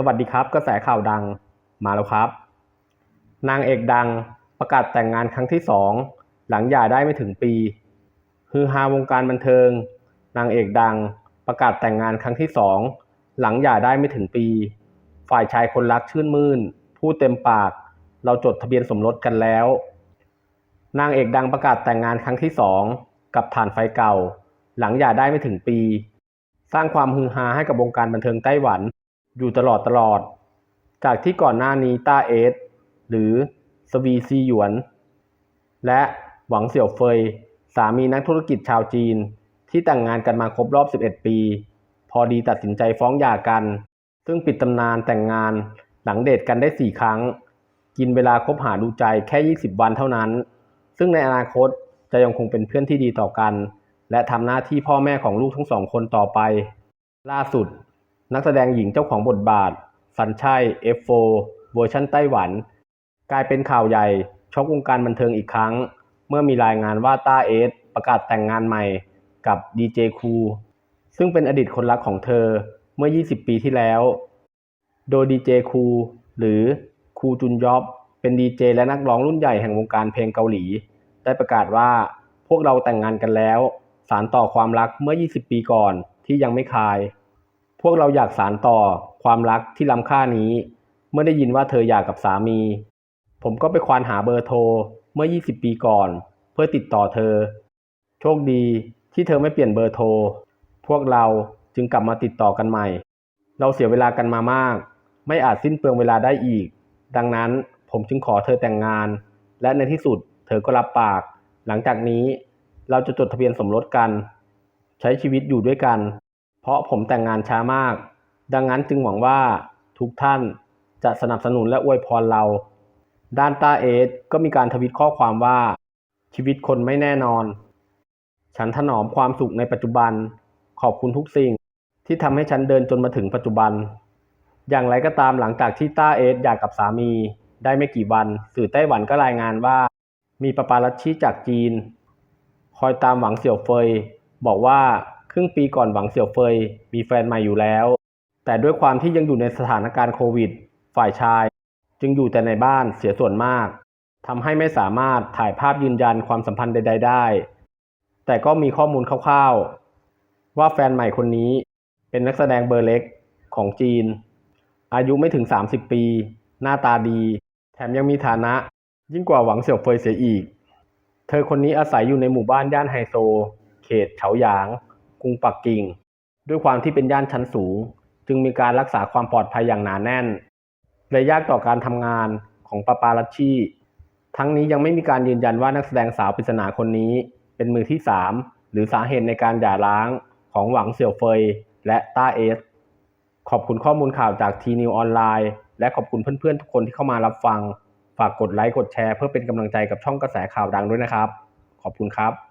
สวัสดีครับกระแสข่าวดังมาแล้วครับ นางเอกดังประกาศแต่งงานครั้งที่สองหลังหย่าได้ไม่ถึงปีฮือฮาวงการบันเทิง นางเอกดังประกาศแต่งงานครั้งที่สองหลังหย่าได้ไม่ถึงปี ฝ่ายชายคนรักชื่นมื่นพูดเต็มปาก เราจดทะเบียนสมรสกันแล้ว นางเอกดังประกาศแต่งงานครั้งที่สองกับฐานไฟเก่า หลังหย่าได้ไม่ถึงปี สร้างความฮือฮาให้กับวงการบันเทิงไต้หวัน อยู่ตลอดตลอด จากที่ก่อนหน้านี้ต้าเอสหรือสวีซีหยวน และหวังเสี่ยวเฟย สามีนักธุรกิจชาวจีน ที่แต่งงานกันมาครบรอบ 11 ปี พอดีตัดสินใจฟ้องหย่ากัน ซึ่งปิดตำนานแต่งงานหลังเดทกันได้ 4 ครั้ง กินเวลาคบหาดูใจแค่ 20 วันเท่านั้น ซึ่งในอนาคตจะยังคงเป็นเพื่อนที่ดีต่อกัน และทำหน้าที่พ่อแม่ของลูกทั้งสองคนต่อไป ล่าสุด นักแสดงหญิงเจ้าของบทบาท สัญชัย F4 เวอร์ชันไต้หวัน กลายเป็นข่าวใหญ่ช็อกวงการบันเทิงอีกครั้ง เมื่อมีรายงานว่าต้าเอสประกาศแต่งงานใหม่กับดีเจคูซึ่งเป็นอดีตคนรักของเธอเมื่อ 20 ปีที่แล้ว โดยดีเจคูหรือคูจุนยอบเป็นดีเจและนักร้องรุ่นใหญ่แห่งวงการเพลงเกาหลี ได้ประกาศว่าพวกเราแต่งงานกันแล้ว สารต่อความรักเมื่อ 20 ปีก่อนที่ยังไม่คลาย พวกเราอยากสารต่อความรักที่ล้ำค่านี้ เมื่อได้ยินว่าเธอหย่ากับสามี ผมก็ไปควานหาเบอร์โทรเมื่อ 20 ปีก่อน เพื่อติดต่อเธอ โชคดีที่เธอไม่เปลี่ยนเบอร์โทร พวกเราจึงกลับมาติดต่อกันใหม่ เราเสียเวลากันมามาก ไม่อาจสิ้นเปลืองเวลาได้อีก ดังนั้นผมจึงขอเธอแต่งงาน และในที่สุดเธอก็รับปาก หลังจากนี้เราจะจดทะเบียนสมรสกัน ใช้ชีวิตอยู่ด้วยกัน เพราะผมแต่งงานช้ามาก ดังนั้นจึงหวังว่าทุกท่านจะสนับสนุนและอวยพรเรา ด้านต้าเอสก็มีการทวิตข้อความว่า ชีวิตคนไม่แน่นอน ฉันถนอมความสุขในปัจจุบัน ขอบคุณทุกสิ่งที่ทำให้ฉันเดินจนมาถึงปัจจุบัน อย่างไรก็ตามหลังจากที่ต้าเอสหย่ากับสามี ได้ไม่กี่วัน สื่อไต้หวันก็รายงานว่า มีปาปารัชชีจากจีน คอยตามหวังเสี่ยวเฟย บอกว่า ครึ่งปีก่อนหวังเสี่ยวเฟยมีแฟนใหม่อยู่แล้ว แต่ด้วยความที่ยังอยู่ในสถานการณ์โควิด ฝ่ายชาย จึงอยู่แต่ในบ้านเสียส่วนมากทำให้ไม่สามารถถ่ายภาพยืนยันความสัมพันธ์ใด ๆ ได้ แต่ก็มีข้อมูลคร่าวๆ ว่าแฟนใหม่คนนี้เป็นนักแสดงเบอร์เล็กของจีน อายุไม่ถึง 30 ปี หน้าตาดี แถมยังมีฐานะ ยิ่งกว่าหวังเสี่ยวเฟยเสียอีก เธอคนนี้อาศัยอยู่ในหมู่บ้านย่านไฮโซ เขตเฉาหยาง กรุงปักกิ่ง ด้วยความที่เป็นย่านชั้นสูง จึงมีการรักษาความปลอดภัยอย่างหนาแน่น และยากต่อการทำงานของปาปารัชชีทั้งนี้ยังไม่มีการยืนยันว่านักแสดงสาวปริศนาคนนี้ เป็นมือที่สามหรือสาเหตุในการหย่าร้างของหวังเสี่ยวเฟย และต้าเอส ขอบคุณข้อมูลข่าวจากทีนิวออนไลน์ และขอบคุณเพื่อนๆ ทุกคนที่เข้ามารับฟัง ฝากกดไลค์กดแชร์เพื่อเป็นกำลังใจกับช่องกระแสข่าวดังด้วยนะครับ ขอบคุณครับ